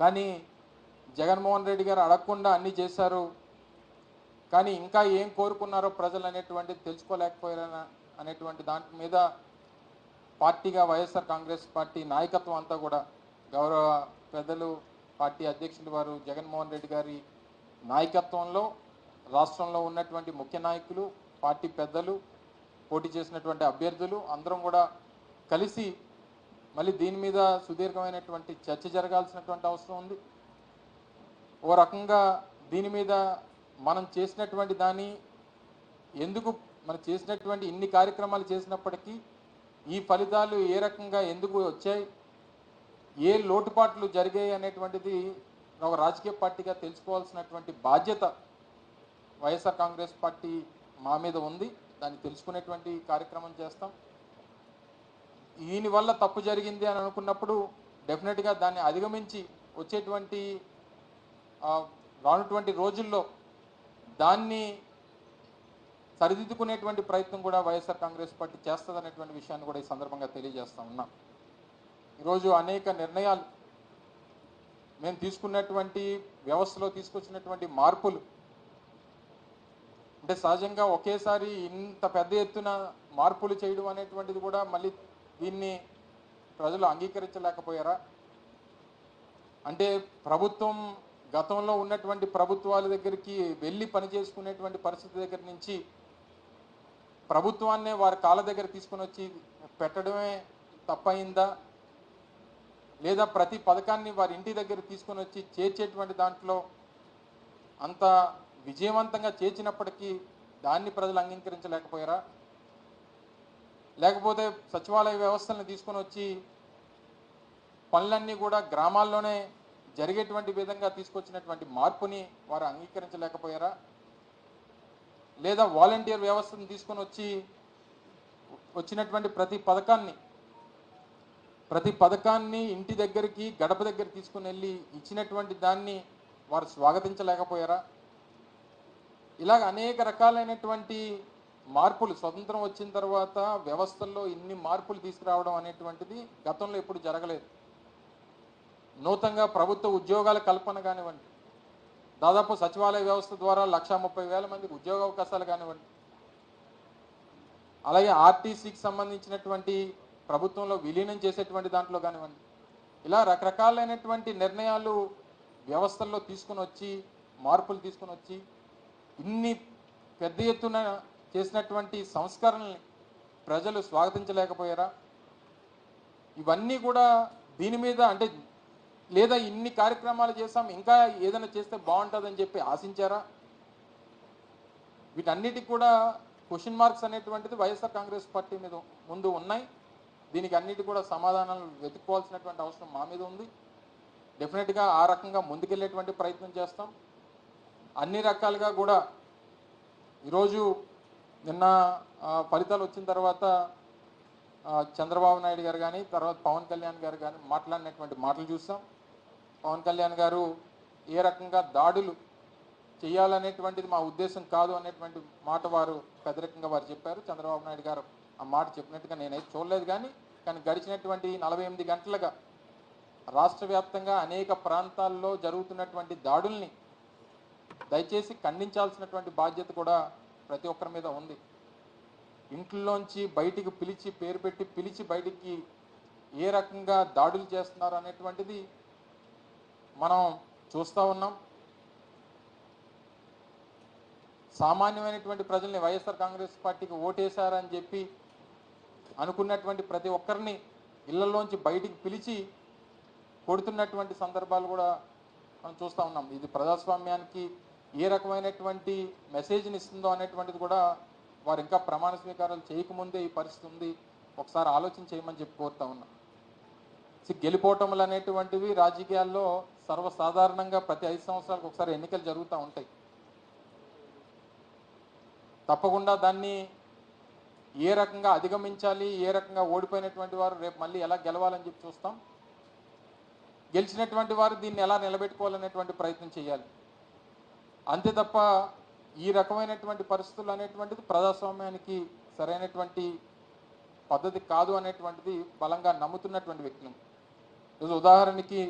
కానీ జగన్మోహన్ రెడ్డి గారు అడగకుండా అన్నీ చేశారు. కానీ ఇంకా ఏం కోరుకున్నారో ప్రజలు అనేటువంటిది తెలుసుకోలేకపోయారా అనేటువంటి దాని మీద పార్టీగా వైఎస్ఆర్ కాంగ్రెస్ పార్టీ నాయకత్వం అంతా కూడా గౌరవ పెద్దలు పార్టీ అధ్యక్షులు వారు జగన్మోహన్ రెడ్డి గారి నాయకత్వంలో రాష్ట్రంలో ఉన్నటువంటి ముఖ్య నాయకులు పార్టీ పెద్దలు పోటీ చేసినటువంటి అభ్యర్థులు అందరం కూడా కలిసి మళ్ళీ దీని మీద సుదీర్ఘమైనటువంటి చర్చ జరగాల్సినటువంటి అవసరం ఉంది. ఓ రకంగా దీని మీద మనం చేసినటువంటి దాన్ని ఎందుకు మనం చేసినటువంటి ఇన్ని కార్యక్రమాలు చేసినప్పటికీ ఈ ఫలితాలు ఏ రకంగా ఎందుకు వచ్చాయి ఏ లోటుపాట్లు జరిగాయి అనేటువంటిది ఒక రాజకీయ పార్టీగా తెలుసుకోవాల్సినటువంటి బాధ్యత వైఎస్ఆర్ కాంగ్రెస్ పార్టీ మా మీద ఉంది. దాన్ని తెలుసుకునేటువంటి కార్యక్రమం చేస్తాం. దీనివల్ల తప్పు జరిగింది అని అనుకున్నప్పుడు డెఫినెట్గా దాన్ని అధిగమించి వచ్చేటువంటి రానటువంటి రోజుల్లో దాన్ని సరిదిద్దుకునేటువంటి ప్రయత్నం కూడా వైఎస్ఆర్ కాంగ్రెస్ పార్టీ చేస్తుందనేటువంటి విషయాన్ని కూడా ఈ సందర్భంగా తెలియజేస్తూ ఉన్నాం. ఈరోజు అనేక నిర్ణయాలు మేము తీసుకున్నటువంటి వ్యవస్థలో తీసుకొచ్చినటువంటి మార్పులు అంటే సహజంగా ఒకేసారి ఇంత పెద్ద ఎత్తున మార్పులు చేయడం అనేటువంటిది కూడా మళ్ళీ దీన్ని ప్రజలు అంగీకరించలేకపోయారా? అంటే ప్రభుత్వం గతంలో ఉన్నటువంటి ప్రభుత్వాల దగ్గరికి వెళ్ళి పనిచేసుకునేటువంటి పరిస్థితి దగ్గర నుంచి ప్రభుత్వాన్నే వారి కాళ్ళ దగ్గర తీసుకొని వచ్చి పెట్టడమే తప్పయిందా? లేదా ప్రతి పథకాన్ని వారి ఇంటి దగ్గర తీసుకొని వచ్చి చేర్చేటువంటి దాంట్లో అంత విజయవంతంగా చేర్చినప్పటికీ దాన్ని ప్రజలు అంగీకరించలేకపోయారా? లేకపోతే సచివాలయ వ్యవస్థలను తీసుకొని వచ్చి పనులన్నీ కూడా గ్రామాల్లోనే జరిగేటువంటి విధంగా తీసుకొచ్చినటువంటి మార్పుని వారు అంగీకరించలేకపోయారా? లేదా వాలంటీర్ వ్యవస్థను తీసుకొని వచ్చి వచ్చినటువంటి ప్రతి పథకాన్ని ప్రతి పథకాన్ని ఇంటి దగ్గరికి గడప దగ్గర తీసుకుని వెళ్ళి ఇచ్చినటువంటి దాన్ని వారు స్వాగతించలేకపోయారా? ఇలాగ అనేక రకాలైనటువంటి మార్పులు స్వతంత్రం వచ్చిన తర్వాత వ్యవస్థల్లో ఇన్ని మార్పులు తీసుకురావడం అనేటువంటిది గతంలో ఎప్పుడు జరగలేదు. నూతనంగా ప్రభుత్వ ఉద్యోగాల కల్పన కానివ్వండి దాదాపు సచివాలయ వ్యవస్థ ద్వారా లక్ష ముప్పై వేల మందికి ఉద్యోగ అవకాశాలు కానివ్వండి అలాగే ఆర్టీసీకి సంబంధించినటువంటి ప్రభుత్వంలో విలీనం చేసేటువంటి దాంట్లో కానివ్వండి ఇలా రకరకాలైనటువంటి నిర్ణయాలు వ్యవస్థల్లో తీసుకొని వచ్చి మార్పులు తీసుకొని వచ్చి ఇన్ని పెద్ద ఎత్తున చేసినటువంటి సంస్కరణల్ని ప్రజలు స్వాగతించలేకపోయారా? ఇవన్నీ కూడా దీని మీద అంటే లేదా ఇన్ని కార్యక్రమాలు చేసాం ఇంకా ఏదైనా చేస్తే బాగుంటుందని చెప్పి ఆశించారా? వీటన్నిటికి కూడా క్వశ్చన్ మార్క్స్ అనేటువంటిది వైఎస్ఆర్ కాంగ్రెస్ పార్టీ మీద ముందు ఉన్నాయి. దీనికి అన్నిటి కూడా సమాధానాలు వెతుక్కోవాల్సినటువంటి అవసరం మా మీద ఉంది. డెఫినెట్గా ఆ రకంగా ముందుకెళ్ళేటువంటి ప్రయత్నం చేస్తాం. అన్ని రకాలుగా కూడా ఈరోజు నిన్న ఫలితాలు వచ్చిన తర్వాత చంద్రబాబు నాయుడు గారు కానీ తర్వాత పవన్ కళ్యాణ్ గారు కానీ మాట్లాడినటువంటి మాటలు చూసాం. పవన్ కళ్యాణ్ గారు ఏ రకంగా దాడులు చేయాలనేటువంటిది మా ఉద్దేశం కాదు అనేటువంటి మాట వారు పెద్దరికంగా వారు చెప్పారు. చంద్రబాబు నాయుడు గారు ఆ మాట చెప్పినట్టుగా నేనైతే చూడలేదు కానీ కానీ గడిచినటువంటి నలభై ఎనిమిది గంటలుగా రాష్ట్ర వ్యాప్తంగా అనేక ప్రాంతాల్లో జరుగుతున్నటువంటి దాడుల్ని దయచేసి ఖండించాల్సినటువంటి బాధ్యత కూడా ప్రతి ఒక్కరి మీద ఉంది. ఇంట్లోంచి బయటికి పిలిచి పేరు పెట్టి పిలిచి బయటికి ఏ రకంగా దాడులు చేస్తున్నారు అనేటువంటిది మనం చూస్తూ ఉన్నాం. సామాన్యమైనటువంటి ప్రజల్ని వైఎస్ఆర్ కాంగ్రెస్ పార్టీకి ఓటేశారని చెప్పి అనుకున్నటువంటి ప్రతి ఒక్కరిని ఇళ్ళలోంచి బయటికి పిలిచి కొడుతున్నటువంటి సందర్భాలు కూడా మనం చూస్తూ ఉన్నాం. ఇది ప్రజాస్వామ్యానికి ఏ రకమైనటువంటి మెసేజ్ని ఇస్తుందో అనేటువంటిది కూడా వారు ఇంకా ప్రమాణ స్వీకారాలు చేయకముందే ఈ పరిస్థితి ఉంది. ఒకసారి ఆలోచన చేయమని చెప్పి కోరుతా ఉన్నాం. గెలిపోవటములు అనేటువంటివి రాజకీయాల్లో సర్వసాధారణంగా ప్రతి ఐదు సంవత్సరాలకు ఒకసారి ఎన్నికలు జరుగుతూ ఉంటాయి. తప్పకుండా దాన్ని ఏ రకంగా అధిగమించాలి ఏ రకంగా ఓడిపోయినటువంటి వారు రేపు మళ్ళీ ఎలా గెలవాలని చెప్పి చూస్తాం. గెలిచినటువంటి వారు దీన్ని ఎలా నిలబెట్టుకోవాలనేటువంటి ప్రయత్నం చేయాలి. అంతే తప్ప ఈ రకమైనటువంటి పరిస్థితులు అనేటువంటిది ప్రజాస్వామ్యానికి సరైనటువంటి పద్ధతి కాదు అనేటువంటిది బలంగా నమ్ముతున్నటువంటి వ్యక్తులు. ఈరోజు ఉదాహరణకి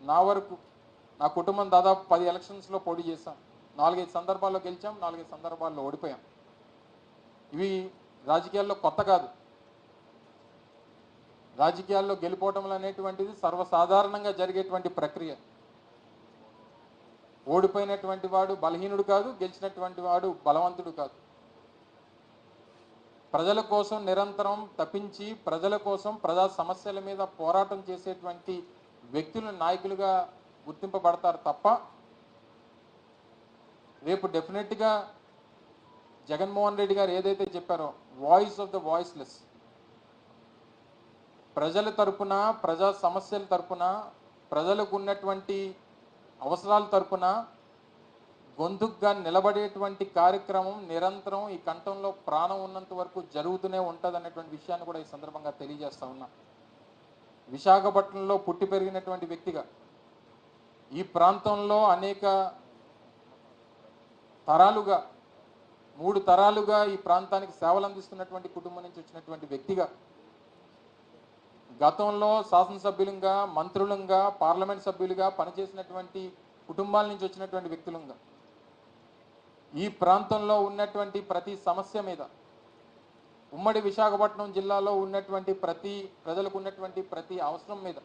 నా వరకు నా కుటుంబం దాదాపు పది ఎలక్షన్స్లో పోటీ చేశాం. నాలుగైదు సందర్భాల్లో గెలిచాం నాలుగైదు సందర్భాల్లో ఓడిపోయాం. ఇవి రాజకీయాల్లో కొత్త కాదు. రాజకీయాల్లో గెలిపోవటం అనేటువంటిది సర్వసాధారణంగా జరిగేటువంటి ప్రక్రియ. ఓడిపోయినటువంటి వాడు బలహీనుడు కాదు గెలిచినటువంటి వాడు బలవంతుడు కాదు. ప్రజల కోసం నిరంతరం తప్పించి ప్రజల కోసం ప్రజా సమస్యల మీద పోరాటం చేసేటువంటి వ్యక్తులు నాయకులుగా గుర్తింపబడతారు తప్ప రేపు డెఫినెట్గా జగన్మోహన్ రెడ్డి గారు ఏదైతే చెప్పారో వాయిస్ ఆఫ్ ద వాయిస్లెస్ ప్రజల తరపున ప్రజా సమస్యల తరపున ప్రజలకు ఉన్నటువంటి అవసరాల తరపున గొంతుగ్గా నిలబడేటువంటి కార్యక్రమం నిరంతరం ఈ కంఠంలో ప్రాణం ఉన్నంత వరకు జరుగుతూనే ఉంటుంది అనేటువంటి విషయాన్ని కూడా ఈ సందర్భంగా తెలియజేస్తా ఉన్నా. విశాఖపట్నంలో పుట్టి పెరిగినటువంటి వ్యక్తిగా ఈ ప్రాంతంలో అనేక తరాలుగా మూడు తరాలుగా ఈ ప్రాంతానికి సేవలు అందిస్తున్నటువంటి కుటుంబం నుంచి వచ్చినటువంటి వ్యక్తిగా గతంలో శాసనసభ్యులుగా మంత్రులంగా పార్లమెంట్ సభ్యులుగా పనిచేసినటువంటి కుటుంబాల నుంచి వచ్చినటువంటి వ్యక్తులుగా ఈ ప్రాంతంలో ఉన్నటువంటి ప్రతి సమస్య మీద ఉమ్మడి విశాఖపట్నం జిల్లాలో ఉన్నటువంటి ప్రతి ప్రజలకు ఉన్నటువంటి ప్రతి అవసరం మీద